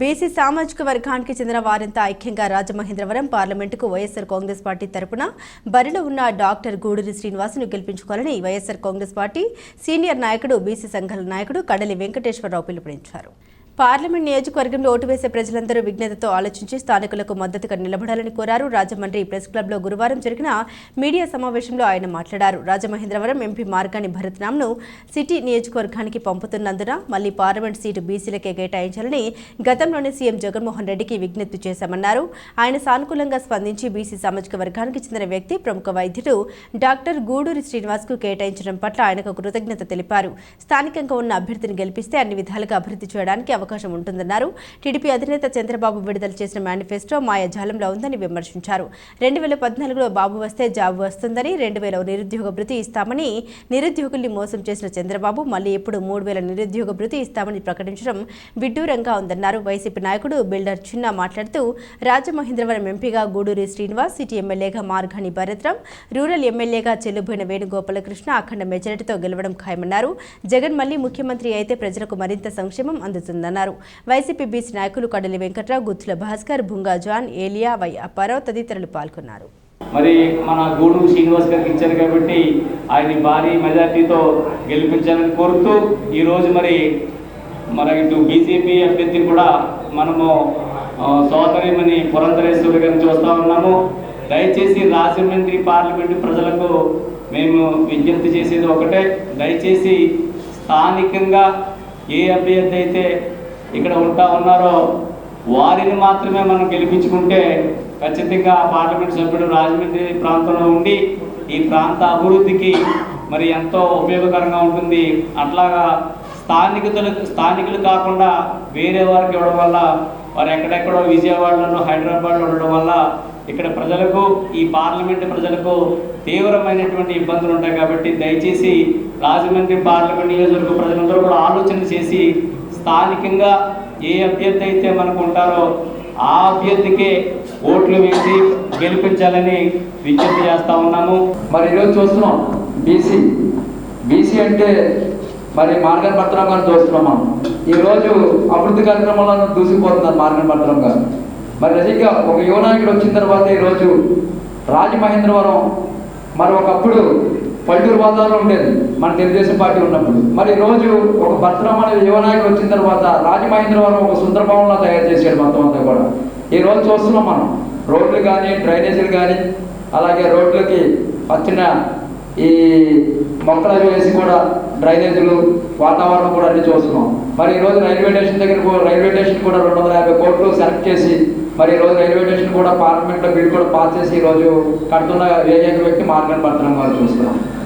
BC సామాజిక వర్గానికి చెందిన వారంతా ఐక్యంగా రాజమహేంద్రవరం పార్లమెంటుకు వైఎస్సార్ కాంగ్రెస్ పార్టీ తరపున బరిలో ఉన్న డాక్టర్ గూడూరి శ్రీనివాసును గెలిపించుకోవాలని వైఎస్సార్ కాంగ్రెస్ పార్టీ సీనియర్ నాయకుడు బీసీ సంఘాల నాయకుడు కడలి వెంకటేశ్వరరావు పిలుపునిచ్చారు. పార్లమెంట్ నియోజకవర్గంలో ఓటు వేసే ప్రజలందరూ విజ్ఞతతో ఆలోచించి స్థానికులకు మద్దతుగా నిలబడాలని కోరారు. రాజమండ్రి ప్రెస్ క్లబ్లో గురువారం జరిగిన మీడియా సమావేశంలో ఆయన మాట్లాడారు. రాజమహేంద్రవరం ఎంపీ మార్గాని భరత్నామ్ను సిటీ నియోజకవర్గానికి పంపుతున్నందున మళ్ళీ పార్లమెంట్ సీటు బీసీలకే కేటాయించాలని గతంలోనే సీఎం జగన్మోహన్ రెడ్డికి విజ్ఞప్తి చేశామన్నారు. ఆయన సానుకూలంగా స్పందించి బీసీ సామాజిక వర్గానికి చెందిన వ్యక్తి ప్రముఖ వైద్యుడు డాక్టర్ గూడూరి శ్రీనివాస్కు కేటాయించడం పట్ల ఆయనకు కృతజ్ఞత తెలిపారు. స్థానికంగా ఉన్న అభ్యర్థిని గెలిపిస్తే అన్ని విధాలుగా అభివృద్ధి చేయడానికి అవకాశం ఉంటుందన్నారు. టీడీపీ అధినేత చంద్రబాబు విడుదల చేసిన మేనిఫెస్టో మాయాజాలంలో ఉందని విమర్శించారు. రెండు వేల పద్నాలుగులో బాబు వస్తే జాబు వస్తుందని రెండు వేల నిరుద్యోగ భృతి ఇస్తామని నిరుద్యోగుల్ని మోసం చేసిన చంద్రబాబు మళ్ళీ ఎప్పుడు మూడు వేల నిరుద్యోగ భృతి ఇస్తామని ప్రకటించడం విడ్డూరంగా ఉందన్నారు. వైసీపీ నాయకుడు బిల్డర్ చిన్న మాట్లాడుతూ రాజమహేంద్రవరం ఎంపీగా గూడూరి శ్రీనివాస్ సిటీ ఎమ్మెల్యేగా మార్గాని భరత్రాం రూరల్ ఎమ్మెల్యేగా చెల్లుబోయిన వేణుగోపాలకృష్ణ అఖండ మెజారిటీతో గెలవడం ఖాయమన్నారు. జగన్ మళ్ళీ ముఖ్యమంత్రి అయితే ప్రజలకు మరింత సంక్షేమం అందుతుందన్నారు. వైసీపీ బీసీ నాయకులు కడలి వెంకట్రావు గుత్తుల భాస్కర్ భుంగా జాన్ ఏలియా వై అప్పారావు తదితరులు పాల్గొన్నారు. మరి మన గూడూరు శ్రీనివాస్ గారికి ఇచ్చారు కాబట్టి ఆయన్ని భారీ మెజార్టీతో గెలిపించాలని కోరుతూ ఈరోజు మరి మన ఇటు బీజేపీ అభ్యర్థిని కూడా మనము సోదరిమని పురంధరేశ్వరి గారిని చూస్తూ ఉన్నాము. దయచేసి రాజమండ్రి పార్లమెంటు ప్రజలకు మేము విజ్ఞప్తి చేసేది ఒకటే. దయచేసి స్థానికంగా ఏ అభ్యర్థి అయితే ఇక్కడ ఉంటా ఉన్నారో వారిని మాత్రమే మనం గెలిపించుకుంటే ఖచ్చితంగా పార్లమెంట్ సభ్యుడు రాజమండ్రి ప్రాంతంలో ఉండి ఈ ప్రాంత అభివృద్ధికి మరి ఎంతో ఉపయోగకరంగా ఉంటుంది. అట్లాగా స్థానికతలు స్థానికులు కాకుండా వేరే వారికి ఇవ్వడం వల్ల వారు ఎక్కడెక్కడో విజయవాడలో హైదరాబాద్లో ఉండడం వల్ల ఇక్కడ ప్రజలకు ఈ పార్లమెంట్ ప్రజలకు తీవ్రమైనటువంటి ఇబ్బందులు ఉంటాయి. కాబట్టి దయచేసి రాజమండ్రి పార్లమెంట్ నియోజకవర్గ ప్రజలందరూ కూడా ఆలోచన చేసి స్థానికంగా ఏ అభ్యర్థి అయితే మనకు ఉంటారో ఆ అభ్యర్థికే ఓట్లు వేసి గెలిపించాలని విజ్ఞప్తి చేస్తా ఉన్నాము. మరి ఈరోజు చూస్తున్నాం. బీసీ. బీసీ అంటే మరి మార్గన్ భద్రం గారిని చూస్తున్నాం మనం. ఈరోజు అభివృద్ధి కార్యక్రమాలను దూసిపోతున్నారు మార్గన్ భద్రం గారు. మరి నిజంగా ఒక యువ నాయకుడు వచ్చిన తర్వాత ఈరోజు రాజమహేంద్రవరం మరి ఒకప్పుడు పల్లెటూరు వాతావరణం ఉండేది. మన తెలుగుదేశం పార్టీ ఉన్నప్పుడు. మరి రోజు ఒక భద్రం అనే యువనాయకుడు వచ్చిన తర్వాత రాజమహేంద్రవరం ఒక సుందరభవనంలో తయారు చేశాడు మొత్తం అంతా కూడా. ఈ రోజు చూస్తున్నాం మనం. రోడ్లు కానీ డ్రైనేజీలు కానీ అలాగే రోడ్లకి వచ్చిన ఈ మొక్కలు అవి వేసి కూడా డ్రైనేజీలు వాతావరణం కూడా అన్ని చూస్తున్నాం. మరి ఈ రోజు రైల్వే స్టేషన్ దగ్గర రైల్వే స్టేషన్ కూడా రెండు వందల యాభై కోట్లు సెలెక్ట్ చేసి మరి ఈ రోజు రైల్వే స్టేషన్ కూడా పార్లమెంట్లో బిల్ కూడా పాస్ చేసి ఈ రోజు కడుతున్న ఏకైక వ్యక్తి మార్గన్ భద్రం గారు చూస్తున్నాం